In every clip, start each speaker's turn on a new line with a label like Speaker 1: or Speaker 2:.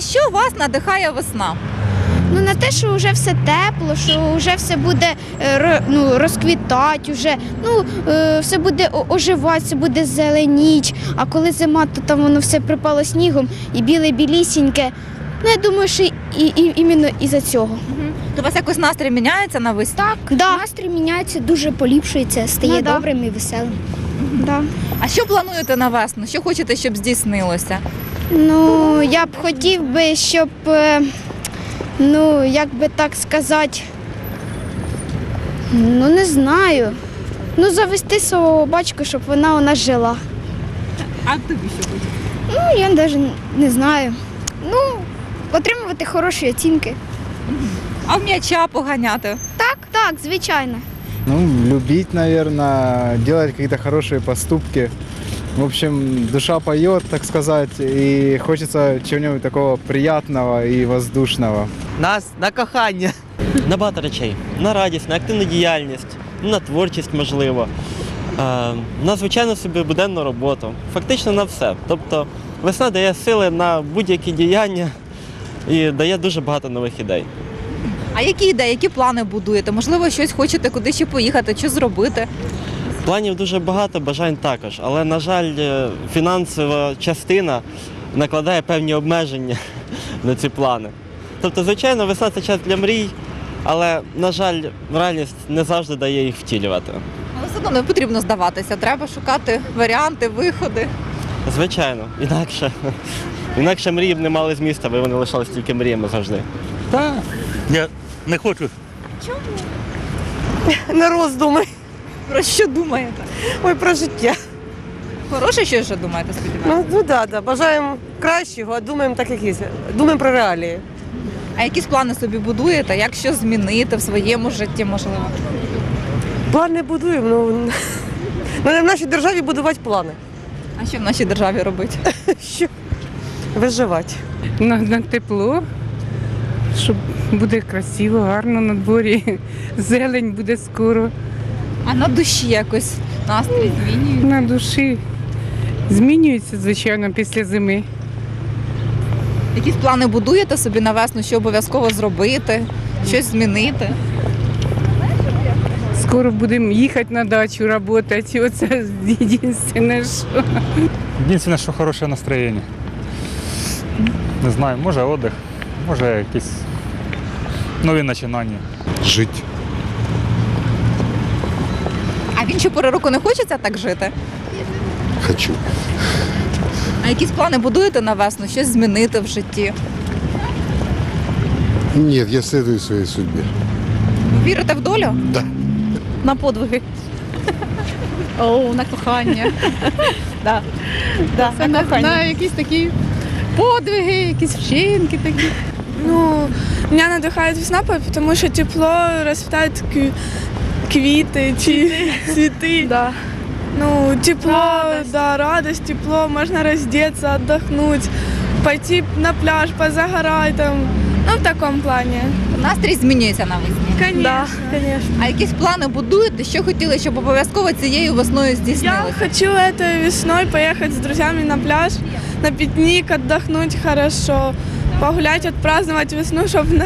Speaker 1: На що вас надихає весна?
Speaker 2: Ну на те, що вже все тепло, що вже все буде е, ну, розквітати, вже ну е, все буде оживати, все буде зеленіч. А коли зима, то там воно все припало снігом і біле білісіньке. Ну я думаю, що і, і іменно із-за цього.
Speaker 1: То у вас якось настрій міняється на весні?
Speaker 2: Так, да.
Speaker 3: Настрій міняється, дуже поліпшується, стає
Speaker 2: Ну, да.
Speaker 3: добрим і веселим.
Speaker 2: Да.
Speaker 1: А що плануєте на весну? Що хочете, щоб здійснилося?
Speaker 2: Ну, я б хотів би, щоб, е, ну, як би так сказати, ну не знаю. Ну, завести свого батька, щоб вона у нас жила.
Speaker 1: А тобі що хочеться?
Speaker 2: Ну, я навіть не знаю. Ну, отримувати хороші оцінки.
Speaker 1: А в м'яча поганяти?
Speaker 2: Так, так, звичайно.
Speaker 4: Ну, любить, наверное, делать какие-то хорошие поступки. В общем, душа поет, так сказать, и хочется чего-нибудь такого приятного и воздушного.
Speaker 5: Нас на кохання.
Speaker 6: на багато речей. На радість, на активну діяльність, на творчість, можливо, е, на звичайну собі буденну роботу. Фактично на все. Тобто весна дає сили на будь-які діяння і дає дуже багато нових ідей.
Speaker 1: А які ідеї, які плани будуєте? Можливо, щось хочете куди ще поїхати, що зробити?
Speaker 6: Планів дуже багато, бажань також, але, на жаль, е, фінансова частина накладає певні обмеження на ці плани. Тобто, звичайно, весна це час для мрій, але, на жаль, реальність не завжди дає їх втілювати.
Speaker 1: Але все одно не потрібно здаватися. Треба шукати варіанти, виходи.
Speaker 6: Звичайно, інакше. Інакше мрії б не мали зміста, бо вони лишалися тільки мріями завжди.
Speaker 7: Та я не хочу. Чому?
Speaker 5: На роздуми.
Speaker 1: Про що думаєте?
Speaker 5: Ой, про життя.
Speaker 1: Хороше що вже думаєте, сподіваюся?
Speaker 5: Ну, ну да, да. Бажаємо кращого, а думаємо так, як є. Думаємо про реалії.
Speaker 1: А якісь плани собі будуєте? Як що змінити в своєму житті, можливо?
Speaker 5: Плани будуємо. Ну, ну не в нашій державі будувати плани.
Speaker 1: А що в нашій державі робити?
Speaker 5: Що? Виживати.
Speaker 8: на, на тепло, щоб буде красиво, гарно на дворі. Зелень буде скоро.
Speaker 1: А на душі якось настрій змінюється?
Speaker 8: На душі змінюється, звичайно, після зими.
Speaker 1: Якісь плани будуєте собі на весну, що обов'язково зробити, щось змінити?
Speaker 8: Скоро будемо їхати на дачу працювати. Оце єдине, що.
Speaker 7: Єдине, що хороше настроєння. Не знаю, може отдих, може якісь нові починання.
Speaker 9: жить.
Speaker 1: А в інші пори року не хочеться так жити?
Speaker 9: Хочу.
Speaker 1: А якісь плани будуєте на весну, щось змінити в житті?
Speaker 9: Нет, я следую своей судьбе.
Speaker 1: Вірите в долю?
Speaker 9: Да.
Speaker 1: На подвиги. О, на кохання. да. Да,
Speaker 10: Це на, на якісь такі подвиги, якісь вчинки такі.
Speaker 11: Ну, меня надихає весна, потому що тепло, розцвітають кві- квіти чи цвіти.
Speaker 10: Да.
Speaker 11: Ну, тепло, да, радость, тепло, можна роздеться, отдохнуть, пойти на пляж, позагорать там. Ну, в такому плані.
Speaker 1: Настрій змінюється навесні.
Speaker 11: Конечно. конечно.
Speaker 1: А якісь плани будуєте? Що хотіли, щоб обов'язково цією весною
Speaker 11: Я
Speaker 1: здійснилося?
Speaker 11: хочу этой весной поехать с друзьями на пляж, на пикник, отдохнуть хорошо, погулять, отпраздновать весну, чтобы на,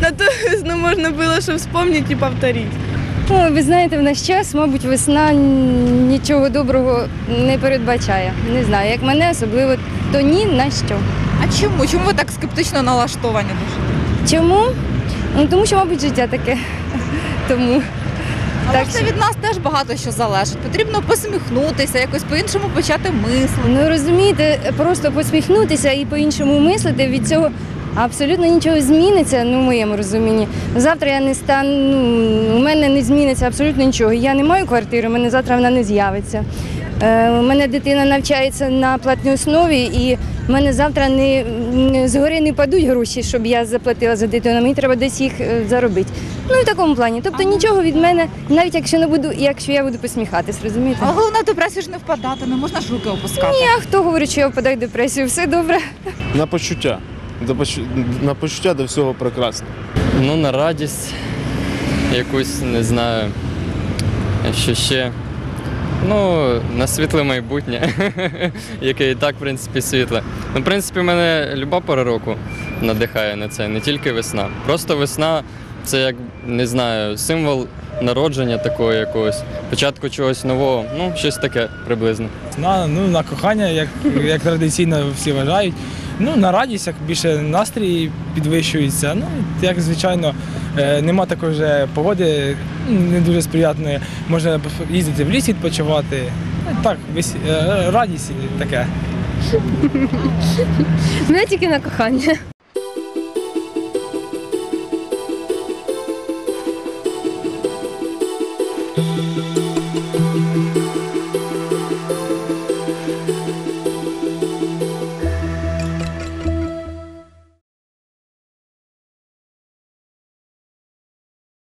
Speaker 11: на ту весну можно было, чтобы вспомнить и повторить.
Speaker 3: О, ви знаєте, в наш час, мабуть, весна нічого доброго не передбачає. Не знаю, як мене особливо, то ні на що.
Speaker 1: А чому? Чому ви так скептично налаштовані дуже?
Speaker 3: Чому? Ну тому що, мабуть, життя таке. Тому
Speaker 1: Але
Speaker 3: Так
Speaker 1: ж це
Speaker 3: що-
Speaker 1: від нас теж багато що залежить. Потрібно посміхнутися, якось по-іншому почати мислити.
Speaker 3: ну розумієте, просто посміхнутися і по-іншому мислити від цього. Абсолютно нічого зміниться, ну в моєму розумінні. Завтра я не стану, ну, у мене не зміниться абсолютно нічого. Я не маю квартири, у мене завтра вона не з'явиться. Е, у мене дитина навчається на платній основі, і в мене завтра не, не згори не падуть гроші, щоб я заплатила за дитину. Мені треба десь їх е, заробити. Ну і в такому плані. Тобто нічого від мене, навіть якщо не буду, якщо я буду посміхатись, розумієте?
Speaker 1: Але головне в депресію ж не впадати, не можна ж руки опускати.
Speaker 3: А хто говорить, що я впадаю в депресію? Все добре.
Speaker 12: На почуття. На почуття до всього прекрасно.
Speaker 13: Ну, на радість якусь, не знаю, що ще. Ну, на світле майбутнє, яке і так, в принципі, світле. Ну, в принципі, мене люба пора року надихає на це, не тільки весна. Просто весна це як не знаю, символ народження такого якогось, початку чогось нового, ну, щось таке приблизно.
Speaker 14: На, ну, на кохання, як, як традиційно всі вважають. Ну, на радість, як більше настрій підвищується. Ну, як звичайно, е, нема такої вже погоди, ну, не дуже сприятної. Можна їздити в ліс відпочивати. Ну, так, е, радість таке.
Speaker 3: Мене тільки на кохання.